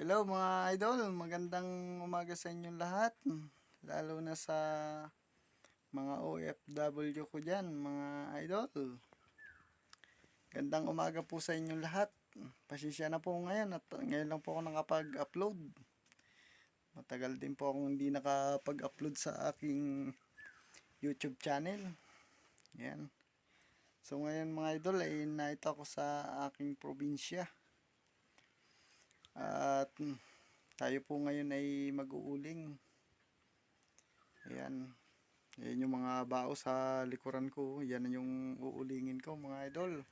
Hello mga idol, magandang umaga sa inyong lahat. Lalo na sa mga OFW ko dyan, mga idol. Gandang umaga po sa inyong lahat. Pasensya na po ngayon at ngayon lang po ako nakapag-upload. Matagal din po akong hindi nakapag-upload sa aking YouTube channel. Yan. So ngayon mga idol ay naito ako sa aking probinsya. At tayo po ngayon ay mag-uuling. Ayan. Ayan yung mga bao sa likuran ko. Yan yung uulingin ko mga idol.